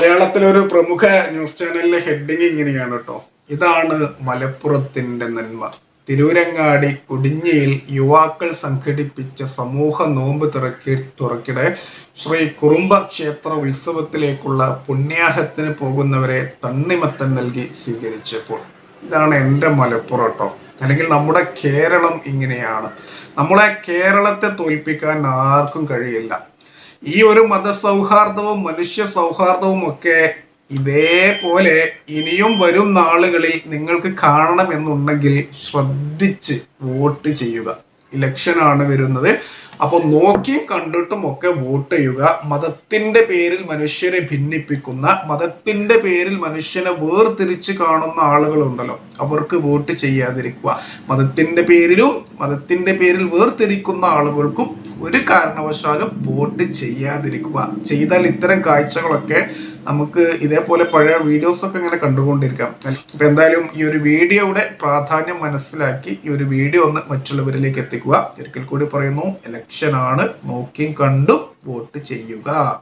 മലയാളത്തിലെ ഒരു പ്രമുഖ ന്യൂസ് ചാനലിലെ ഹെഡിങ് ഇങ്ങനെയാണ് കേട്ടോ. ഇതാണ് മലപ്പുറത്തിന്റെ നന്മ. തിരൂരങ്ങാടി കുടിഞ്ഞിയിൽ യുവാക്കൾ സംഘടിപ്പിച്ച സമൂഹ നോമ്പ് തുറക്കി തുറക്കിടെ ശ്രീ കുറുമ്പ ക്ഷേത്ര ഉത്സവത്തിലേക്കുള്ള പുണ്യാഹത്തിന് പോകുന്നവരെ തണ്ണിമത്തൻ നൽകി സ്വീകരിച്ചപ്പോൾ. ഇതാണ് എന്റെ മലപ്പുറം കേട്ടോ. അല്ലെങ്കിൽ നമ്മുടെ കേരളം ഇങ്ങനെയാണ്. നമ്മളെ കേരളത്തെ തോൽപ്പിക്കാൻ ആർക്കും കഴിയില്ല. ഈ ഒരു മതസൗഹാർദ്ദവും മനുഷ്യ സൗഹാർദ്ദവും ഒക്കെ ഇതേപോലെ ഇനിയും വരും നാളുകളിൽ നിങ്ങൾക്ക് കാണണമെന്നുണ്ടെങ്കിൽ ശ്രദ്ധിച്ച് വോട്ട് ചെയ്യുക. ഇലക്ഷനാണ് വരുന്നത്. അപ്പൊ നോക്കിയും കണ്ടിട്ടും ഒക്കെ വോട്ട് ചെയ്യുക. മതത്തിന്റെ പേരിൽ മനുഷ്യരെ ഭിന്നിപ്പിക്കുന്ന മതത്തിന്റെ പേരിൽ മനുഷ്യനെ വേർതിരിച്ച് കാണുന്ന ആളുകളുണ്ടല്ലോ. അവർക്ക് വോട്ട് ചെയ്യാതിരിക്കുക. മതത്തിന്റെ പേരിലും മതത്തിന്റെ പേരിൽ വേർതിരിക്കുന്ന ആളുകൾക്കും ഒരു കാരണവശാലും വോട്ട് ചെയ്യാതിരിക്കുക. ചെയ്താൽ ഇത്തരം കാഴ്ചകളൊക്കെ നമുക്ക് ഇതേപോലെ പഴയ വീഡിയോസ് ഒക്കെ ഇങ്ങനെ കണ്ടുകൊണ്ടിരിക്കാം. അപ്പൊ എന്തായാലും ഈ ഒരു വീഡിയോയുടെ പ്രാധാന്യം മനസ്സിലാക്കി ഈ ഒരു വീഡിയോ ഒന്ന് മറ്റുള്ളവരിലേക്ക് എത്തിക്കുക. ഒരിക്കൽ കൂടി പറയുന്നു ഇലക്ഷൻ ആണ്. നോക്കിയും കണ്ടും വോട്ട് ചെയ്യുക.